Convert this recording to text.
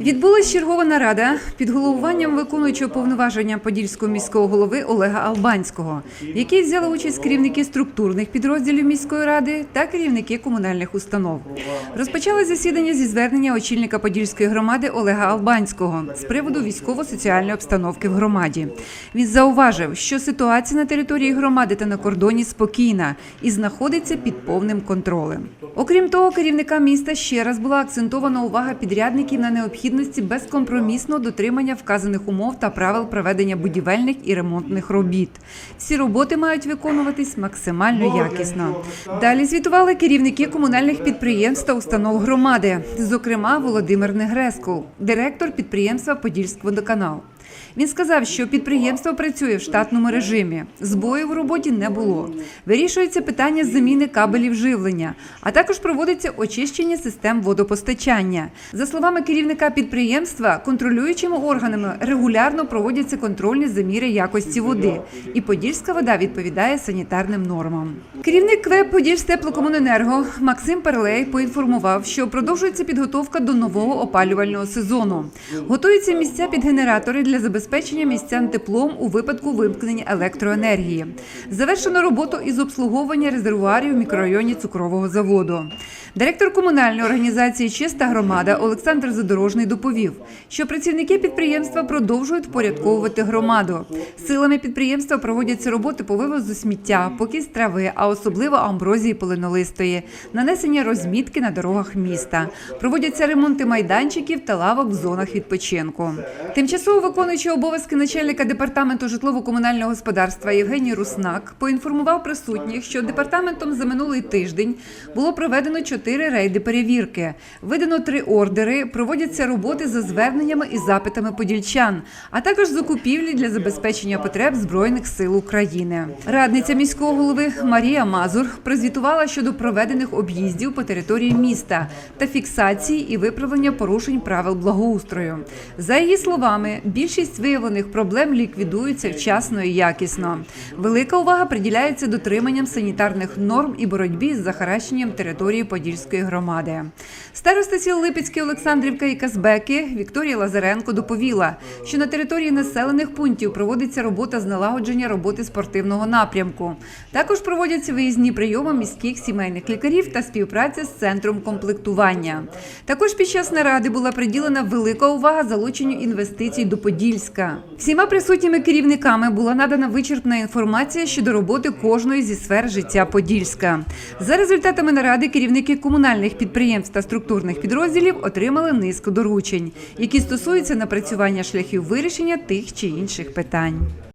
Відбулась чергова нарада під головуванням виконуючого повноваження подільського міського голови Олега Албанського, в якій взяли участь керівники структурних підрозділів міської ради та керівники комунальних установ. Розпочали засідання зі звернення очільника подільської громади Олега Албанського з приводу військово-соціальної обстановки в громаді. Він зауважив, що ситуація на території громади та на кордоні спокійна і знаходиться під повним контролем. Окрім того, керівника міста ще раз була акцентована увага підрядників на необхідності безкомпромісного дотримання вказаних умов та правил проведення будівельних і ремонтних робіт. Всі роботи мають виконуватись максимально якісно. Далі звітували керівники комунальних підприємств та установ громади, зокрема Володимир Негрескул, директор підприємства Подільськводоканал. Він сказав, що підприємство працює в штатному режимі. Збоїв у роботі не було. Вирішується питання заміни кабелів живлення, а також проводиться очищення систем водопостачання. За словами керівника підприємства, контролюючими органами регулярно проводяться контрольні заміри якості води, і подільська вода відповідає санітарним нормам. Керівник КВЕП «Подільстеплокомуненерго» Максим Перлей поінформував, що продовжується підготовка до нового опалювального сезону. Готуються місця під генератори для забезпечення містян теплом у випадку вимкнення електроенергії. Завершено роботу із обслуговування резервуарів в мікрорайоні цукрового заводу. Директор комунальної організації Чиста громада Олександр Задорожний доповів, що працівники підприємства продовжують впорядковувати громаду. Силами підприємства проводяться роботи по вивозу сміття, покіс трави, а особливо амброзії полинолистої, нанесення розмітки на дорогах міста. Проводяться ремонти майданчиків та лавок в зонах відпочинку. Тимчасово виконуючий обов'язки начальника департаменту житлово-комунального господарства Євгеній Руснак поінформував присутніх, що департаментом за минулий тиждень було проведено чотири рейди перевірки. Видано три ордери, проводяться роботи за зверненнями і запитами подільчан, а також закупівлі для забезпечення потреб збройних сил України. Радниця міського голови Марія Мазур прозвітувала щодо проведених об'їздів по території міста та фіксації і виправлення порушень правил благоустрою. За її словами, більшість виявлених проблем ліквідуються вчасно і якісно. Велика увага приділяється дотриманням санітарних норм і боротьбі з захаращенням території Подільської громади. Староста сіл Липецький Олександрівка і Казбеки Вікторія Лазаренко доповіла, що на території населених пунктів проводиться робота з налагодження роботи спортивного напрямку. Також проводяться виїзні прийоми міських сімейних лікарів та співпраця з центром комплектування. Також під час наради була приділена велика увага залученню інвестицій до Подільська. Всіма присутніми керівниками була надана вичерпна інформація щодо роботи кожної зі сфер життя Подільська. За результатами наради керівники комунальних підприємств та структурних підрозділів отримали низку доручень, які стосуються напрацювання шляхів вирішення тих чи інших питань.